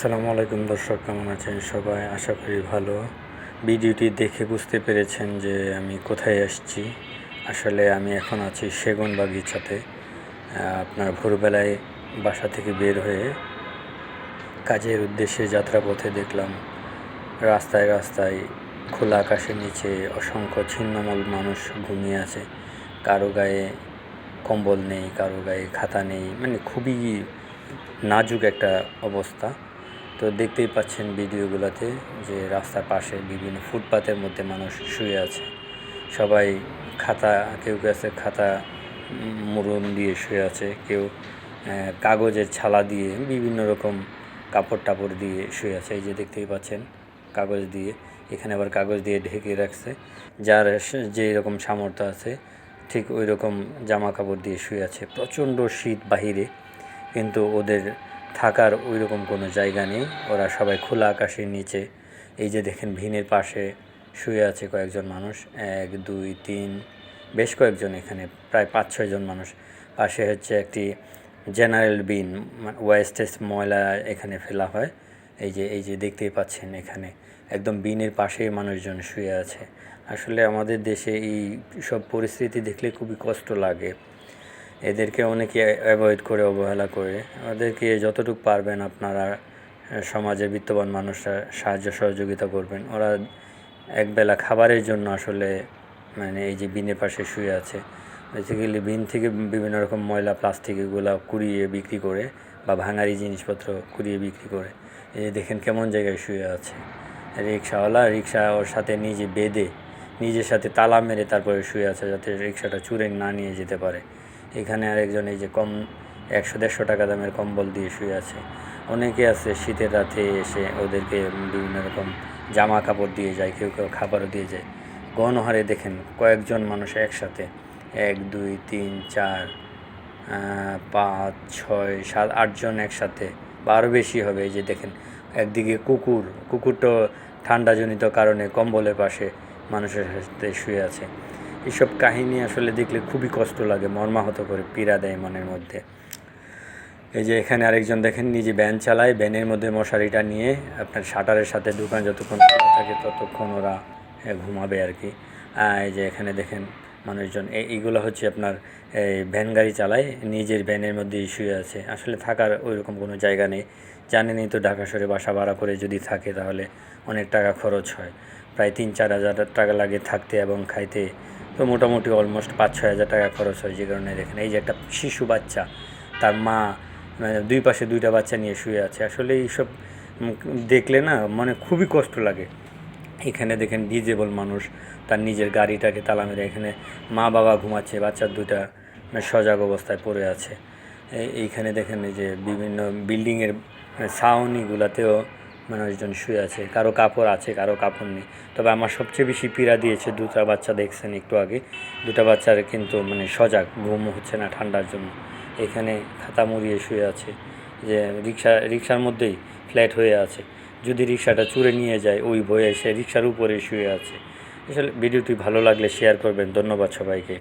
আসসালামু আলাইকুম দর্শক, কেমন আছেন সবাই? আশা করি ভালো। ভিডিওটি দেখে বুঝতে পেরেছেন যে আমি কোথায় আসছি। আসলে আমি এখন আছি সেগুন বাগিচাতে। আপনার ভোরবেলায় বাসা থেকে বের হয়ে কাজের উদ্দেশ্যে যাত্রাপথে দেখলাম, রাস্তায় রাস্তায় খোলা আকাশের নিচে অসংখ্য ছিন্নমূল মানুষ ঘুমিয়ে আছে। কারও গায়ে কম্বল নেই, কারও গায়ে খাতা নেই মানে খুবই নাজুক একটা অবস্থা। তো দেখতেই পাচ্ছেন ভিডিওগুলোতে যে রাস্তার পাশে বিভিন্ন ফুটপাতের মধ্যে মানুষ শুয়ে আছে। সবাই খাতা কেউ কাছে খাতা উম, মুরুম দিয়ে শুয়ে আছে কেউ কাগজের ছালা দিয়ে বিভিন্ন রকম কাপড় টাপড় দিয়ে শুয়ে আছে। এই যে দেখতেই পাচ্ছেন কাগজ দিয়ে এখানে আবার কাগজ দিয়ে ঢেকে রাখছে। যার যেই রকম সামর্থ্য আছে ঠিক ওই রকম জামা কাপড় দিয়ে শুয়ে আছে। প্রচণ্ড শীত বাহিরে কিন্তু ওদের থাকার ওই রকম কোনো জায়গা নেই। ওরা সবাই খোলা আকাশের নিচে। এই যে দেখেন ভিনের পাশে শুয়ে আছে কয়েকজন মানুষ। এক, দুই, তিন, বেশ কয়েকজন এখানে, প্রায় পাঁচ ছয়জন মানুষ। পাশে হচ্ছে একটি জেনারেল বিন ওয়েস্টেজ ময়লা এখানে ফেলা হয়। এই যে এই যে দেখতেই পাচ্ছেন এখানে। একদম বিনের পাশেই মানুষজন শুয়ে আছে। আসলে আমাদের দেশে এই সব পরিস্থিতি দেখলে খুবই কষ্ট লাগে। এদেরকে অনেকে অ্যাভয়েড করে, অবহেলা করে। ওদেরকে যতটুকু পারবেন আপনারা সমাজে বিত্তবান মানুষরা সাহায্য, সহযোগিতা করবেন। ওরা একবেলা খাবারের জন্য আসলে মানে এই যে বিনের পাশে শুয়ে আছে। বেসিক্যালি বিন থেকে বিভিন্ন রকম ময়লা প্লাস্টিক এগুলো কুড়িয়ে বিক্রি করে বা ভাঙারি জিনিসপত্র কুড়িয়ে বিক্রি করে। এই যে দেখেন কেমন জায়গায় শুয়ে আছে। রিক্সাওয়ালা রিক্সা ওর সাথে নিজে বেঁধে, নিজের সাথে তালা মেরে তারপরে শুয়ে আছে যাতে রিক্সাটা চুরে না নিয়ে যেতে পারে। এখানে আরেকজন এই যে কম একশো দেড়শো টাকা দামের কম্বল দিয়ে শুয়ে আছে। অনেকে আছে শীতের রাতে এসে ওদেরকে বিভিন্ন রকম জামা কাপড় দিয়ে যায়, কেউ কেউ খাবারও দিয়ে যায়। গণহারে দেখেন কয়েকজন মানুষ একসাথে। এক, দুই, তিন, চার পাঁচ, ছয়, সাত, আটজন একসাথে। বা আরও বেশি হবে এই যে দেখেন একদিকে কুকুর কুকুরটা ঠান্ডাজনিত কারণে কম্বলের পাশে মানুষের সাথে শুয়ে আছে। এইসব কাহিনী আসলে দেখলে খুবই কষ্ট লাগে, মর্মাহত করে, পীড়া দেয় মনের মধ্যে। এই যে এখানে আরেকজন দেখেন, নিজে ভ্যান চালায়, ভ্যানের মধ্যে মশারিটা নিয়ে আপনার শাটারের সাথে দোকান যতক্ষণ খোলা থাকে ততক্ষণ ওরা ঘুমাবে আর কি। এই যে এখানে দেখেন মানুষজন এই এইগুলো হচ্ছে আপনার এই ভ্যান গাড়ি চালায়, নিজের ভ্যানের মধ্যে শুয়ে আছে। আসলে থাকার ওই রকম কোনো জায়গা নেই। জানেনই তো ঢাকা শহরে বাসা ভাড়া করে যদি থাকে তাহলে অনেক টাকা খরচ হয়। প্রায় তিন চার হাজার টাকা লাগে থাকতে এবং খাইতে। তো মোটামুটি অলমোস্ট পাঁচ ছয় হাজার টাকা খরচ হয় যে কারণে দেখেন। এই যে একটা শিশু বাচ্চা, তার মা মানে দুই পাশে দুইটা বাচ্চা নিয়ে শুয়ে আছে। আসলে এইসব দেখলে না মানে খুবই কষ্ট লাগে। এখানে দেখেন ডিজেবল মানুষ, তার নিজের গাড়িটাকে তালা মেরে এখানে মা বাবা ঘুমাচ্ছে, বাচ্চার দুটা মানে সজাগ অবস্থায় পড়ে আছে। এইখানে দেখেন এই যে বিভিন্ন বিল্ডিংয়ের ছাউনিগুলাতেও মানুষজন শুয়ে আছে, কারও কাপড় আছে, কারও কাপড় নেই। তবে আমার সবচেয়ে বেশি পীড়া দিয়েছে দুটা বাচ্চা দেখছেন একটু আগে। দুটা বাচ্চার কিন্তু মানে সজাগ, ঘুম হচ্ছে না ঠান্ডার জন্য। এখানে খাতা মুড়িয়ে শুয়ে আছে যে রিক্সা, রিক্সার মধ্যেই ফ্ল্যাট হয়ে আছে। যদি রিক্সাটা চুরে নিয়ে যায়, ওই ভয়ে সে রিক্সার উপরে শুয়ে আছে। আসলে ভিডিওটি ভালো লাগলে শেয়ার করবেন। ধন্যবাদ সবাইকে।